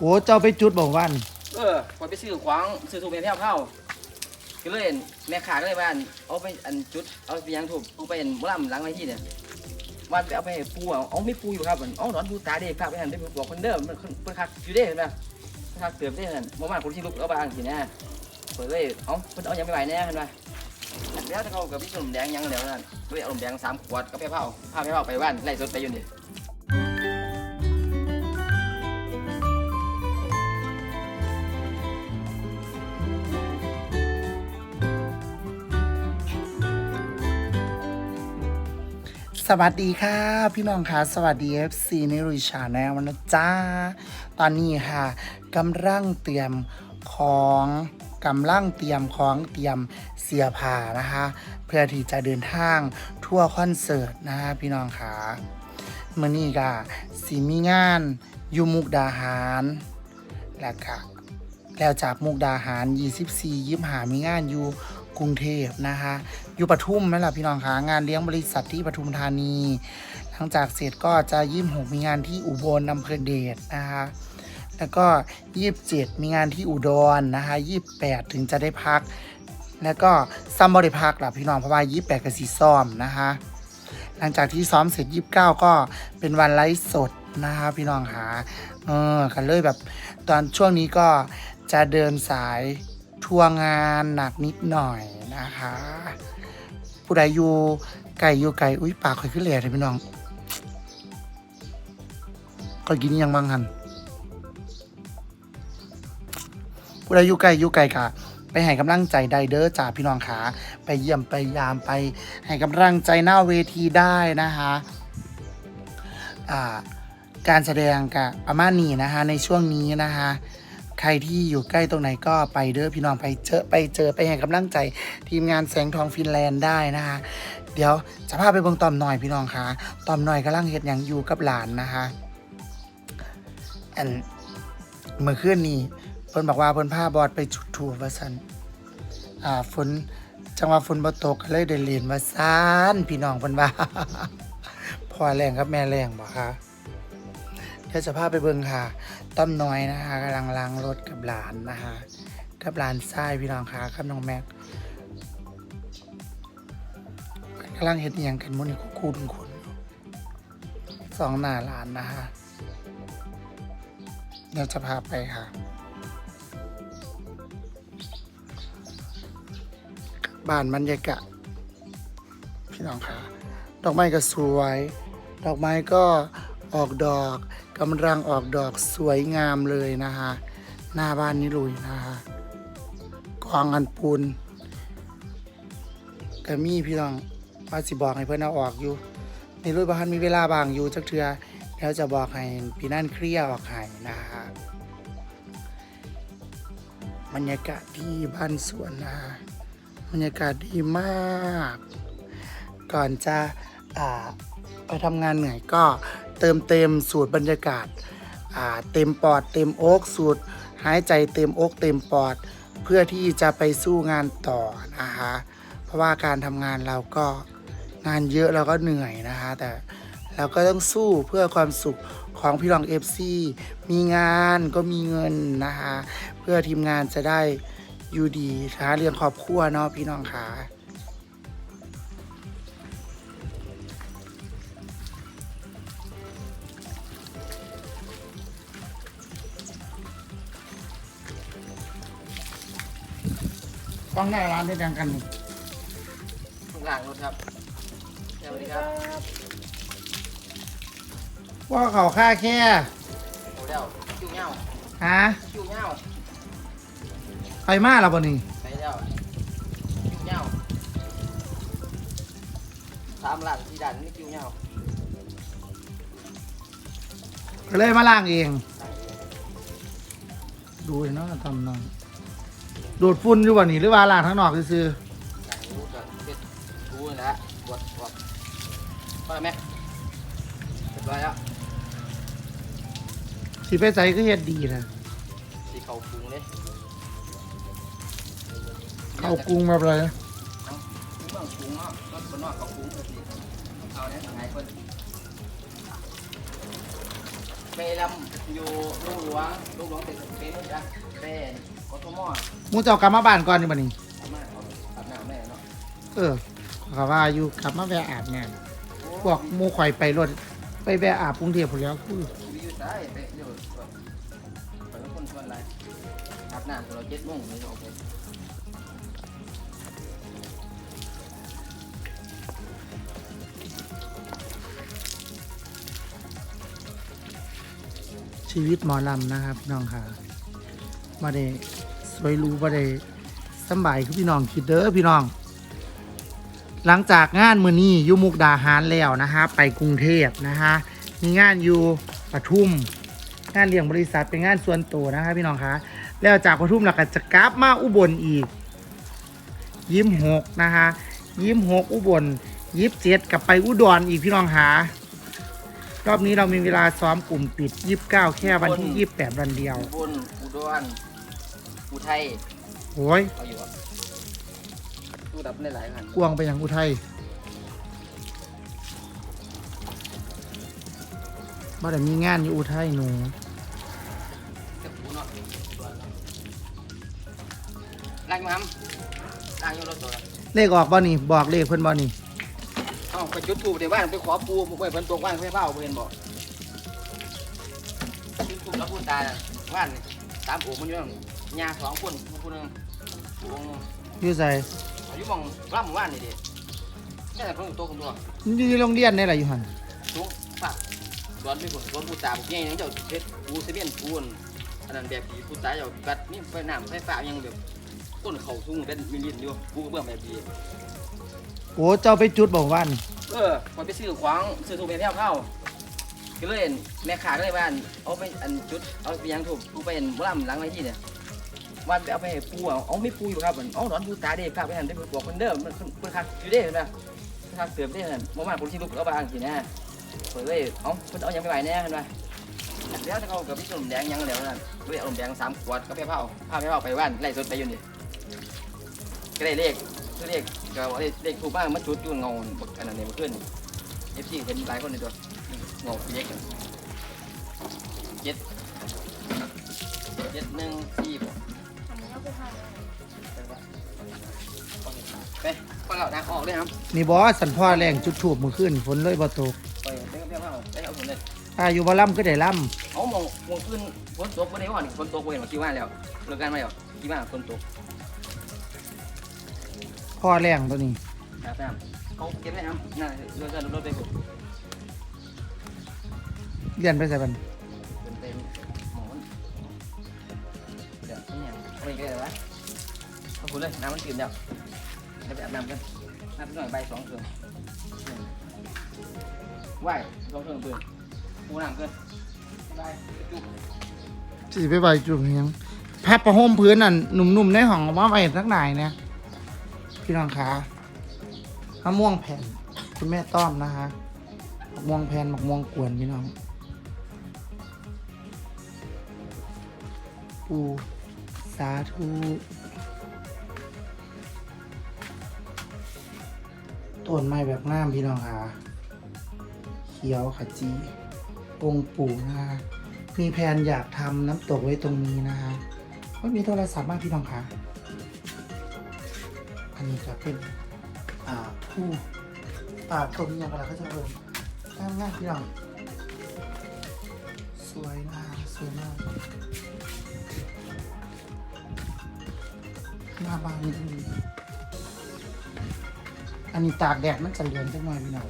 โอ้เจ้าไปจุดบอกว่านเออพอไปซื้อขวางซื้อถูกเป็นแพ้วเผาก็เลยแม่ขาก็เลยว่าเอาไปอันจุดเอาไปยังถูกเอาไปอันบุร่ำหลังไว้ที่เนี่ยวันไปเอาไปให้ปูเอาเอาไม่ปูอยู่ครับเอาหนอนปูตาเด็กครับไปหันไปบอกคนเดิมมันเพิ่นคักอยู่เด้เห็นป่ะเพิ่นคักเติมได้นั่นบ่มาคนที่ลุกเอาบางสินะเปิดเลยเอาเพิ่นเอายังไม่ไหวแน่เห็นป่ะแล้วถ้าเขากับพี่สมแดงยังแล้วนั่นก็เลยเอาลมแดงสามขวดก็ไปเผาพาไปเผาไปบ้านไล่สดไปอยู่นี่ สวัสดีค่ะ พี่น้องค่ะ สวัสดี FC ในรุยชาแนลนะจ้า ตอนนี้ค่ะกำลังเตรียมของกำลังเตรียมของเตรียมเสียผ้านะคะ เพื่อที่จะเดินทางทั่วคอนเสิร์ตนะคะ พี่น้องค่ะมื่อนี้ก็สีมีงานยูมุกดาหารแล้วก็แล้วจากมุกดาหาร 24ยิมหามีงานอยู่กรุงเทพนะคะ อยู่ปทุมนั่นแหละพี่น้องคะงานเลี้ยงบริษัทที่ปทุมธานี หลังจากเสร็จก็จะยี่หกมีงานที่อุบลอำเภอเดชนะคะแล้วก็ยี่สิบเจ็ดมีงานที่อุดรนะคะยี่บแปดถึงจะได้พัก แล้วก็ซ้ำบริพักล่ะพี่น้องเพราะว่ายี่บแปดกับสีซ้อมนะคะหลังจากที่ซ้อมเสร็จยี่สิบเก้าก็เป็นวันไลฟ์สดนะคะพี่น้องหาเออกันเลยแบบตอนช่วงนี้ก็จะเดินสายทัวร์งานหนักนิดหน่อยนะคะ ผู้ใดอยู่ไก่อยู่ไก่อุ้ยปากข่อยขึ้นแหล่เลยพี่น้องก็กินยังบางหันผู้ใดอยู่ไก่อยู่ไก่กะไปให้กำลังใจไดเดอร์จ่าพี่น้องขาไปเยี่ยมไปยามไปให้กำลังใจหน้าเวทีได้นะคะอ่าการแสดงกับประมาณนี้นะคะในช่วงนี้นะคะ ใครที่อยู่ใกล้ตรงไหนก็ไปเด้อพี่น้องไปเจอไปเจอไปให้กำลังใจทีมงานแสงทองฟินแลนด์ได้นะคะ เดี๋ยวจะพาไปเบิ่งตอมหน่อยพี่น้องคะตอมหน่อยกำลังเฮ็ดหยังอยู่กับหลานนะคะอันเมื่อคืนนี้เพิ่นบอกว่าเพิ่นพาบอดไปจุดถูว่าซั่นอ่าฝนจังหวะฝนบ่ตกก็เลยได้เรียนว่าซ่านพี่น้องเพิ่นว่าพ่อแรงกับแม่แรงบ่คะเดี๋ยวจะพาไปเบิ่งค่ะ ต้อมน้อยนะคะกำลังล้างรถกับหลานนะคะกับหลานทรายพี่น้องคะกับน้องแม็กกำลังเห็นอย่างกันมุนี่คูณคุณสองหน้าหลานนะคะเดี๋ยวจะพาไปค่ะบ้านบรรยากาศพี่น้องค่ะ ดอกไม้ก็สวย ดอกไม้ก็ออกดอก กำลังออกดอกสวยงามเลยนะคะหน้าบ้านนี้ลุยนะคะกองอันปูนก็มีพี่น้องว่าสิบอกให้เพื่อนเอาออกอยู่ในรุ่ยบ้านมีเวลาบางอยู่จักเทือแล้วจะบอกให้พี่นั่นเคลียออกให้นะคะบรรยากาศที่บ้านสวนนะบรรยากาศดีมาก ก่อนจะไปทำงานเหนื่อยก็ เติมเต็มสูตรบรรยากาศาเต็มปอด เต็มอกสูตรหายใจเต็มอกเต็มปอด เพื่อที่จะไปสู้งานต่อนะคะเพราะว่าการทำงานเราก็งานเยอะเราก็เหนื่อยนะคะแต่เราก็ต้องสู้เพื่อความสุขของพี่น้อง FC มีงานก็มีเงินนะคะเพื่อทีมงานจะได้อยู่ดีหาเรื่องครอบครัวเนาะพี่น้องค่ะ ต้องหน้าร้านได้ดังกันนี่ล้างรถครับสวัสดีครับว่าเขาค่าแค่โอ้เดี๋ยวคิวเงาฮะคิวเงาไปมาแล้วบ่นี่ไปแล้วคิวเงาสามหลังสี่ด่านนี่คิวเงาก็เลยมาล่างเอง ดูเนาะทำนอง โดดฝุ่นอยู่บ่นี่หรือว่าล่างข้างนอกซื่อสั่งรู้ก่อนเสร็จรู้นะฮะกดกดพอแล้วไหมเรียบร้อยแล้วๆสิไปใส่ก็เฮ็ดดีนะสีเขาปรุงเลยเข้ากรุงแบบไรเมืองปรุงเนาะรถบนนอกเขาปรุงก็สิเอาเนี่ยทางไหนคน ไปลำอยู่ลูกหลวงลูกหลวงเป็นเป็นมุกนะเป็นกทมหมูเจ้ากลับมาบ้านก่อนนี่บัดนี้เอามาเอาอาบน้ำแม่เนาะเออเขาว่าอยู่กลับมาแวะอาบน้ำพวกหมูข่อยไปรถไปแวะอาบกรุงเทพพุ่นแหล้วคือชีวิตอยู่ซ้ายไปเดี๋ยวก่อนไปแล้วคนชวนอะไรอาบน้ำเราเจ็ดโมงเลยออก ชีวิตหมอลำนะครับ พี่น้องค่ะมาได้สวยรู้มาได้สบายคือพี่น้องคิดเด้อพี่น้อง หลังจากงานมือนี้ยูมุกดาหารแล้วนะฮะไปกรุงเทพนะฮะมีงานอยู่ปทุมงานเลี้ยงบริษัทเป็นงานส่วนตัวนะคะพี่น้องคะแล้วจากปทุมเราก็จะกลับมาอุบลอีก ยิ้มหกนะคะยิ้มหกอุบลยิบเจ็ดกลับไปอุดรอีกพี่น้องหา รอบนี้เรามีเวลาซ้อมกลุ่มปิดยิบเก้าแค่วันที่ยี่สิบแปดวันเดียว อุบลอุดรอุทัยโอ้ยเอาอยู่อะตู้ดับได้หลายคันกวางไปอย่างอุทัยบ่ได้มีงานอยู่อุทัยหนูเก็บปูเนาะล้างมั้งล้างอยู่รถตัวเลขออกบ่นี่บอกเลขเพิ่นบ่นี่เอ้า ไปจุดถูกเดี๋ยวบ้านไปขอปูไปเพิ่นตกบ้านเพื่อเฝ้าเพิ่นบอกจุดถูกแล้วพูดตายบ้านนี่ตามปูมันอยู่นั่นยาสองคนคนหนึงปูองค์อยู่ใส่อายุมองร่ำว่านนี่ดิแค่แต่คนตัวคนตัวอยู่ในโรงเรียนนี่แหละอยู่หันสูงฝากร้อนไปหมดร้อนปูตาบุกใหญ่ยังเจ้าเพชรปูเซเบียนปูนอันนั้นแบบผีปูตาเจ้ากัดนี่ไฟน้ำไฟฟ้ายังแบบต้นเขาสูงเป็นมิลลินอยู่ปูกระเบื้องแบบดีโอ้เจ้าไปจุดบอกวัน เออพอไปซื้อของซื้อถูกเป็นแถวเข้าก็เลยเห็นแม่ขาก็เลยว่าอันเอาไปอันจุดเอาไปยังถูกปูไปเห็นบ่ลำหลังไว้ที่เนี่ยวันไปเอาไปให้ปูเอาเอาไม่ปูอยู่ครับมันเอาหนอนปูตาเด็กฝากไปหันได้บอกคนเดิมมันคนคักอยู่เด้เห็นปะคักเติมได้เห็นบ่มาคนที่ลุกเอาบางทีนะเปิดเลยเอาเพิ่นเอายังไม่ไหวแน่เห็นปะแล้วจะเขากับพี่ขนมแดงยังแล้วนั่นเลยเอาขนมแดงสามขวดก็ไปเผาพาไปเผาไปบ้านไล่สดไปอยู่นี่ก็ได้เลข คือเลขก็เลขเลขถูกบ้างมาจุดอยู่เงาบักอันนั้นเนี่ยมันขึ้นเอฟซีเห็นหลายคนในตัวเงาเล็กเจ็ดเจ็ดหนึ่งสี่บ่อันนี้เอาไปทานไปฟังเอานะออกเลยครับนี่บอสันพ่อแรงจุดถูบมือขึ้นฝนเลยบ่ตกไปเล่นกับเพื่อนเอาไปเอาผลเลยอาอยู่บ่ล่ำก็ได้ล่เอามองมองขึ้นฝนตกไม่ได้ว่านี่ฝนตกเว้ยมากี่วันแล้วเลิกกันมาแล้วกี่วันฝนตกำ พ่อแรงตัวนี้นะครับเขาเก็บได้ครับน่าเรือจะรถไปผมเรียนไปใส่บันเป็นเต็มหมอนเดี๋ยวนี่ยังเอาไปกันเลยวะเอาคุณเลยน้ำมันตื่นแล้วเดี๋ยวไปอาบน้ำกันน้ำหน่อยใบสองเถื่อนไหวสองเถื่อนเปื่อนปูน้ำเกินบายจุ๊บสิไปใบจุดเฮียงพับประห่มพื้นนั่นหนุ่มๆในห้องเอามาไว้สักหน่ายเนี่ย พี่น้องคะมะม่วงแผ่นคุณแม่ต้อมนะคะมะม่วงแผ่นมะม่วงกวนพี่น้องปูสาธุต้นไม้แบบงามพี่น้องค่ะเขียวขจีองปู่นะคะมีแผนอยากทำน้ำตกไว้ตรงนี้นะคะไม่มีโทรศัพท์มากพี่น้องคะ อันนี้จะเป็นอ่าผู้อ่าตรงนี้อย่างไรก็จะเริ่มง่ายง่ายๆพี่น้องสวยมากสวยมากหน้าบ้านนี่อันนี้ตากแดดมันจะเหลืองจังหน่อยพี่น้อง